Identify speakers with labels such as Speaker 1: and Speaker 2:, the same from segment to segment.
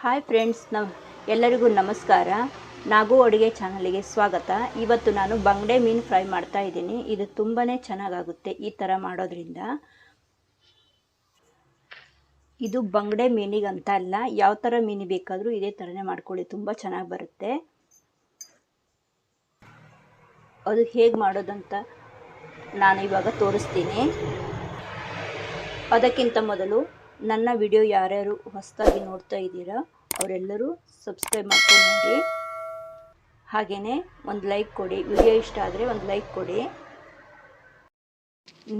Speaker 1: Hi friends ನಮ್ ಎಲ್ಲರಿಗೂ ನಮಸ್ಕಾರ. ನಾಗು ಅಡುಗೆ ಚಾನಲಿಗೆ ಸ್ವಾಗತ. ಇವತ್ತು ನಾನು ಬಂಗಡೆ ಮೀನು ಫ್ರೈ ಮಾಡ್ತಾ ಇದ್ದೀನಿ. ಇದು ತುಂಬಾ ಚೆನ್ನಾಗಾಗುತ್ತೆ ಈ ಥರ ಮಾಡೋದ್ರಿಂದ. ಇದು ಬಂಗಡೆ ಮೀನಿಗಂತ ಅಲ್ಲ, ಯಾವ ಥರ ಮೀನು ಬೇಕಾದರೂ ಇದೇ ಥರನೇ ಮಾಡ್ಕೊಳ್ಳಿ, ತುಂಬ ಚೆನ್ನಾಗಿ ಬರುತ್ತೆ. ಅದು ಹೇಗೆ ಮಾಡೋದಂತ ನಾನು ಇವಾಗ ತೋರಿಸ್ತೀನಿ. ಅದಕ್ಕಿಂತ ಮೊದಲು ನನ್ನ ವಿಡಿಯೋ ಯಾರ್ಯಾರು ಹೊಸದಾಗಿ ನೋಡ್ತಾ ಇದ್ದೀರಾ, ಅವರೆಲ್ಲರೂ ಸಬ್ಸ್ಕ್ರೈಬ್ ಮಾಡ್ಕೊಂಡು ನೋಡಿ ಹಾಗೆಯೇ ಒಂದು ಲೈಕ್ ಕೊಡಿ, ವಿಡಿಯೋ ಇಷ್ಟ ಆದರೆ ಒಂದು ಲೈಕ್ ಕೊಡಿ.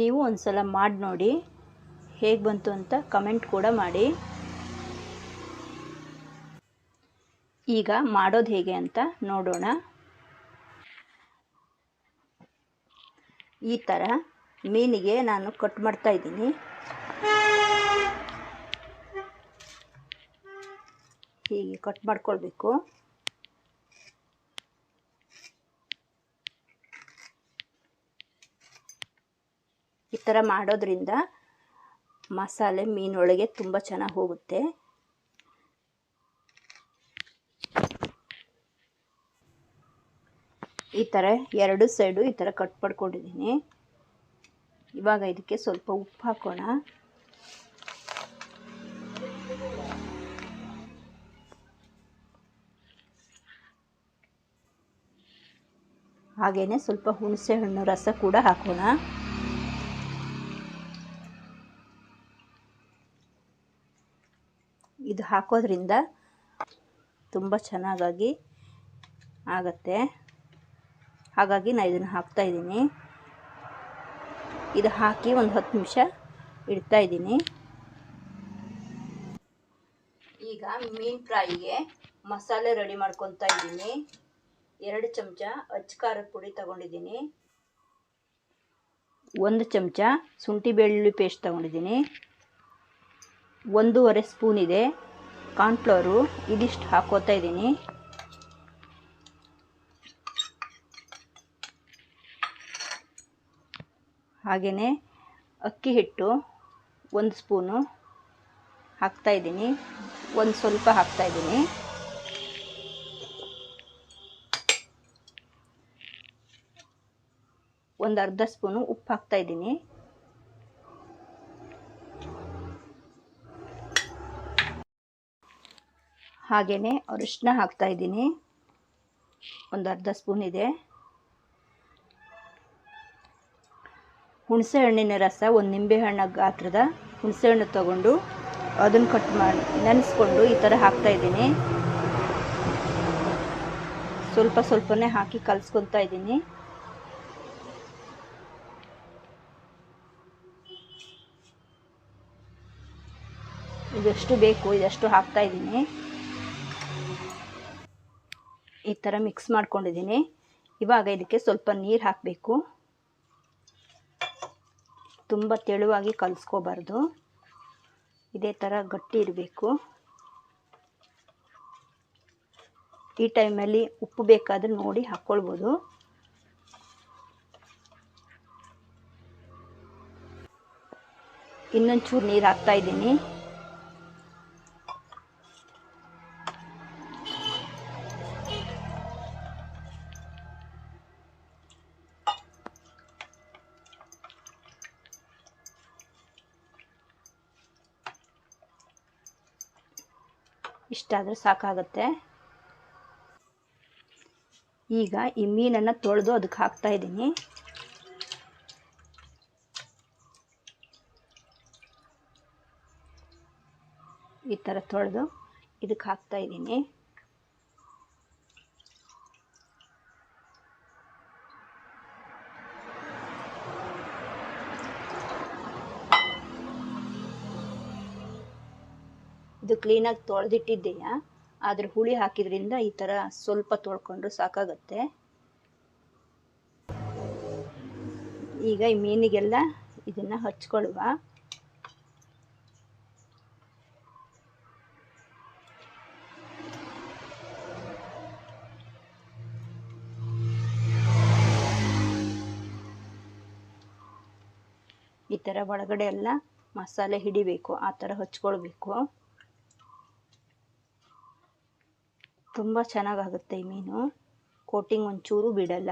Speaker 1: ನೀವು ಒಂದು ಸಲ ಮಾಡಿ ನೋಡಿ, ಹೇಗೆ ಬಂತು ಅಂತ ಕಮೆಂಟ್ ಕೂಡ ಮಾಡಿ. ಈಗ ಮಾಡೋದು ಹೇಗೆ ಅಂತ ನೋಡೋಣ. ಈ ಥರ ಮೀನಿಗೆ ನಾನು ಕಟ್ ಮಾಡ್ತಾ ಇದ್ದೀನಿ. ಹೀಗೆ ಕಟ್ ಮಾಡ್ಕೊಳ್ಬೇಕು. ಈ ಥರ ಮಾಡೋದ್ರಿಂದ ಮಸಾಲೆ ಮೀನೊಳಗೆ ತುಂಬ ಚೆನ್ನಾಗಿ ಹೋಗುತ್ತೆ. ಈ ಥರ ಎರಡು ಸೈಡು ಈ ಥರ ಕಟ್ ಮಾಡ್ಕೊಂಡಿದ್ದೀನಿ. ಇವಾಗ ಇದಕ್ಕೆ ಸ್ವಲ್ಪ ಉಪ್ಪು ಹಾಕೋಣ. ಹಾಗೆಯೇ ಸ್ವಲ್ಪ ಹುಣಸೆ ಹಣ್ಣು ರಸ ಕೂಡ ಹಾಕೋಣ. ಇದು ಹಾಕೋದ್ರಿಂದ ತುಂಬ ಚೆನ್ನಾಗಾಗಿ ಆಗತ್ತೆ. ಹಾಗಾಗಿ ನಾನು ಇದನ್ನು ಹಾಕ್ತಾ ಇದ್ದೀನಿ. ಇದು ಹಾಕಿ ಒಂದು ಹತ್ತು ನಿಮಿಷ ಇಡ್ತಾ ಇದ್ದೀನಿ. ಈಗ ಮೀನು ಫ್ರೈಗೆ ಮಸಾಲೆ ರೆಡಿ ಮಾಡ್ಕೊತಾ ಇದ್ದೀನಿ. ಎರಡು ಚಮಚ ಅಚ್ಕಾರದ ಪುಡಿ ತಗೊಂಡಿದ್ದೀನಿ. ಒಂದು ಚಮಚ ಶುಂಠಿ ಬೆಳ್ಳುಳ್ಳಿ ಪೇಸ್ಟ್ ತಗೊಂಡಿದ್ದೀನಿ. ಒಂದೂವರೆ ಸ್ಪೂನ್ ಇದೆ ಕಾರ್ನ್ಫ್ಲವರು ಇದಿಷ್ಟು ಹಾಕೋತಾ ಇದ್ದೀನಿ. ಹಾಗೆಯೇ ಅಕ್ಕಿ ಹಿಟ್ಟು ಒಂದು ಸ್ಪೂನು ಹಾಕ್ತಾಯಿದ್ದೀನಿ ಒಂದು ಸ್ವಲ್ಪ ಹಾಕ್ತಾಯಿದ್ದೀನಿ ಒಂದು ಅರ್ಧ ಸ್ಪೂನು ಉಪ್ಪು ಹಾಕ್ತಾ ಇದ್ದೀನಿ. ಹಾಗೆಯೇ ಅರಿಶಿನ ಹಾಕ್ತಾಯಿದ್ದೀನಿ ಒಂದು ಅರ್ಧ ಸ್ಪೂನ್ ಇದೆ. ಹುಣಸೆ ಹಣ್ಣಿನ ರಸ, ಒಂದು ನಿಂಬೆಹಣ್ಣು ಗಾತ್ರದ ಹುಣಸೆ ಹಣ್ಣು ತಗೊಂಡು ಅದನ್ನು ಕಟ್ ಮಾಡಿ, ನೆನೆಸ್ಕೊಂಡು ಈ ಥರ ಹಾಕ್ತಾಯಿದ್ದೀನಿ ಸ್ವಲ್ಪ ಸ್ವಲ್ಪನೇ ಹಾಕಿ ಕಲಿಸ್ಕೊತಾ ಇದ್ದೀನಿ. ಇದೆಷ್ಟು ಬೇಕು, ಇದಷ್ಟು ಹಾಕ್ತಾ ಇದ್ದೀನಿ. ಈ ಥರ ಮಿಕ್ಸ್ ಮಾಡ್ಕೊಂಡಿದ್ದೀನಿ. ಇವಾಗ ಇದಕ್ಕೆ ಸ್ವಲ್ಪ ನೀರು ಹಾಕಬೇಕು. ತುಂಬ ತೆಳುವಾಗಿ ಕಲಿಸ್ಕೋಬಾರ್ದು. ಇದೇ ಥರ ಗಟ್ಟಿ ಇರಬೇಕು. ಈ ಟೈಮಲ್ಲಿ ಉಪ್ಪು ಬೇಕಾದರೆ ನೋಡಿ ಹಾಕ್ಕೊಳ್ಬೋದು ಇನ್ನೊಂಚೂರು ನೀರು ಹಾಕ್ತಾ ಇಷ್ಟಾದರೆ ಸಾಕಾಗುತ್ತೆ. ಈಗ ಈ ಮೀನನ್ನು ತೊಳೆದು ಅದಕ್ಕೆ ಹಾಕ್ತಾ ಇದ್ದೀನಿ. ಈ ಥರ ತೊಳೆದು ಇದಕ್ಕೆ ಹಾಕ್ತಾ ಇದ್ದೀನಿ. ಇದು ಕ್ಲೀನಾಗಿ ತೊಳೆದಿಟ್ಟಿದ್ದೀಯಾ, ಆದರೆ ಹುಳಿ ಹಾಕಿದ್ರಿಂದ ಈ ಥರ ಸ್ವಲ್ಪ ತೊಳ್ಕೊಂಡ್ರೆ ಸಾಕಾಗತ್ತೆ. ಈಗ ಈ ಮೀನಿಗೆಲ್ಲ ಇದನ್ನು ಹಚ್ಕೊಳ್ಳುವ ಈ ಥರ ಒಳಗಡೆ ಎಲ್ಲ ಮಸಾಲೆ ಹಿಡಿಬೇಕು, ಆ ಥರ ಹಚ್ಕೊಳ್ಬೇಕು. ತುಂಬ ಚೆನ್ನಾಗಾಗುತ್ತೆ ಈ ಮೀನು. ಕೋಟಿಂಗ್ ಒಂಚೂರು ಬಿಡಲ್ಲ.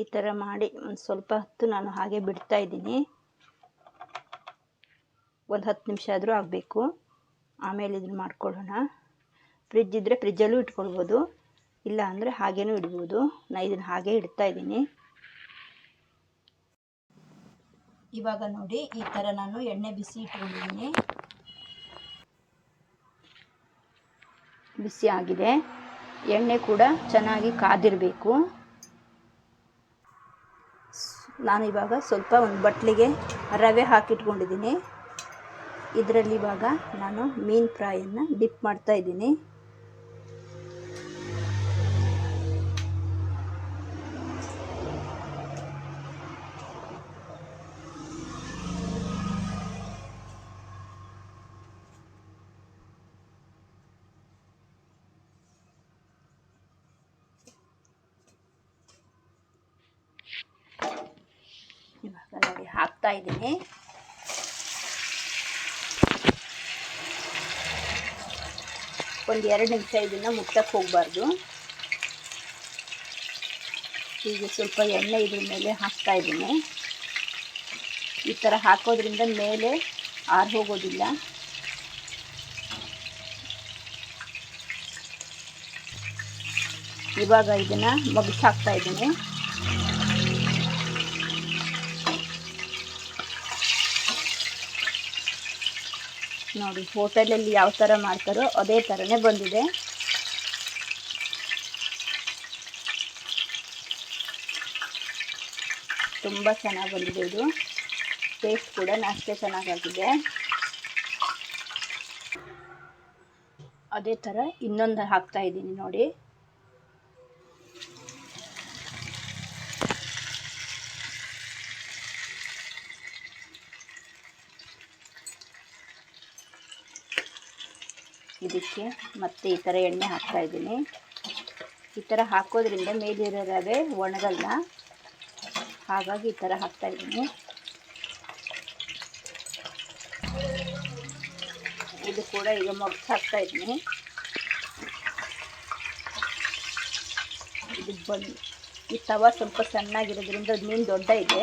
Speaker 1: ಈ ಥರ ಮಾಡಿ ಒಂದು ಸ್ವಲ್ಪ ಹೊತ್ತು ನಾನು ಹಾಗೆ ಬಿಡ್ತಾ ಇದ್ದೀನಿ. ಒಂದು ಹತ್ತು ನಿಮಿಷ ಆದರೂ ಆಗಬೇಕು. ಆಮೇಲೆ ಇದನ್ನು ಮಾಡ್ಕೊಳ್ಳೋಣ. ಫ್ರಿಜ್ ಇದ್ದರೆ ಫ್ರಿಜ್ಜಲ್ಲೂ ಇಟ್ಕೊಳ್ಬೋದು. ಇಲ್ಲ ಅಂದರೆ ಹಾಗೇನೂ ಇಡ್ಬೋದು. ನಾನು ಇದನ್ನು ಹಾಗೆ ಇಡ್ತಾ ಇದ್ದೀನಿ. ಇವಾಗ ನೋಡಿ ಈ ಥರ ನಾನು ಎಣ್ಣೆ ಬಿಸಿ ಇಟ್ಕೊಂಡಿದ್ದೀನಿ. ಬಿಸಿ ಆಗಿದೆ. ಎಣ್ಣೆ ಕೂಡ ಚೆನ್ನಾಗಿ ಕಾದಿರಬೇಕು. ನಾನು ಇವಾಗ ಸ್ವಲ್ಪ ಒಂದು ಬಟ್ಲಿಗೆ ರವೆ ಹಾಕಿಟ್ಕೊಂಡಿದ್ದೀನಿ. ಇದರಲ್ಲಿ ಇವಾಗ ನಾನು ಮೀನು ಫ್ರೈಯನ್ನು ಡಿಪ್ ಮಾಡ್ತಾ ಇದ್ದೀನಿ ಇವಾಗ ನೋಡಿ ಹಾಕ್ತಾ ಇದ್ದೀನಿ. ಒಂದು ಎರಡು ನಿಮಿಷ ಇದನ್ನು ಮುಟ್ಟಕ್ಕೆ ಹೋಗಬಾರ್ದು. ಹೀಗೆ ಸ್ವಲ್ಪ ಎಣ್ಣೆ ಇದ್ರ ಮೇಲೆ ಹಾಕ್ತಾ ಇದ್ದೀನಿ. ಈ ಥರ ಹಾಕೋದ್ರಿಂದ ಮೇಲೆ ಆರು ಹೋಗೋದಿಲ್ಲ. ಇವಾಗ ಇದನ್ನು ಮಗ್ಚ್ ಹಾಕ್ತಾ ಇದ್ದೀನಿ. ನೋಡಿ, ಹೋಟೆಲಲ್ಲಿ ಯಾವ ಥರ ಮಾಡ್ತಾರೋ ಅದೇ ಥರನೇ ಬಂದಿದೆ. ತುಂಬ ಚೆನ್ನಾಗಿ ಬಂದಿದೆ ಇದು. ಟೇಸ್ಟ್ ಕೂಡ ಅಷ್ಟೇ ಚೆನ್ನಾಗಾಗಿದೆ. ಅದೇ ಥರ ಇನ್ನೊಂದು ಹಾಕ್ತಾ ಇದ್ದೀನಿ ನೋಡಿ. ಇದಕ್ಕೆ ಮತ್ತೆ ಈ ಥರ ಎಣ್ಣೆ ಹಾಕ್ತಾ ಇದ್ದೀನಿ. ಈ ಥರ ಹಾಕೋದ್ರಿಂದ ಮೇಲಿರೋ ರವೆ ಒಣಗಲ್ಲ. ಹಾಗಾಗಿ ಈ ಥರ ಹಾಕ್ತಾ ಇದ್ದೀನಿ. ಇದು ಕೂಡ ಈಗ ಮೊಗ್ಸು ಹಾಕ್ತಾ ಇದ್ದೀನಿ. ಇದು ಬಂದು ಈ ತವ ಸ್ವಲ್ಪ ಸಣ್ಣಾಗಿರೋದ್ರಿಂದ ಮೀನು ದೊಡ್ಡ ಇದೆ.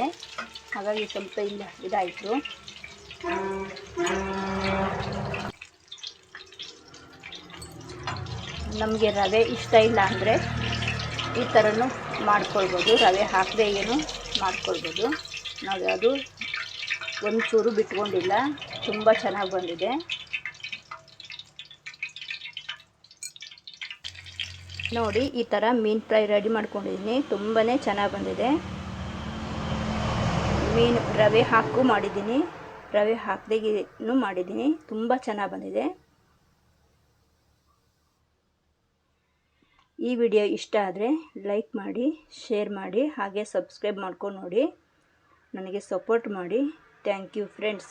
Speaker 1: ಹಾಗಾಗಿ ಸ್ವಲ್ಪ ಇಲ್ಲ ಇದಾಯಿತು. ನಮಗೆ ರವೆ ಇಷ್ಟ ಇಲ್ಲ ಅಂದರೆ ಈ ಥರನೂ ಮಾಡ್ಕೊಳ್ಬೋದು. ರವೆ ಹಾಕದೆ ಏನು ಮಾಡ್ಕೊಳ್ಬೋದು. ನಾವು ಅದು ಒಂಚೂರು ಬಿಟ್ಕೊಂಡಿಲ್ಲ. ತುಂಬ ಚೆನ್ನಾಗಿ ಬಂದಿದೆ. ನೋಡಿ, ಈ ಥರ ಮೀನು ಫ್ರೈ ರೆಡಿ ಮಾಡ್ಕೊಂಡಿದ್ದೀನಿ. ತುಂಬಾ ಚೆನ್ನಾಗಿ ಬಂದಿದೆ. ಮೀನು ರವೆ ಹಾಕು ಮಾಡಿದ್ದೀನಿ. ರವೆ ಹಾಕದೇನೂ ಮಾಡಿದ್ದೀನಿ. ತುಂಬ ಚೆನ್ನಾಗಿ ಬಂದಿದೆ. ಈ ವಿಡಿಯೋ ಇಷ್ಟ ಆದರೆ ಲೈಕ್ ಮಾಡಿ, ಶೇರ್ ಮಾಡಿ, ಹಾಗೆ ಸಬ್ಸ್ಕ್ರೈಬ್ ಮಾಡ್ಕೊಂಡು ನೋಡಿ. ನನಗೆ ಸಪೋರ್ಟ್ ಮಾಡಿ. Thank you friends.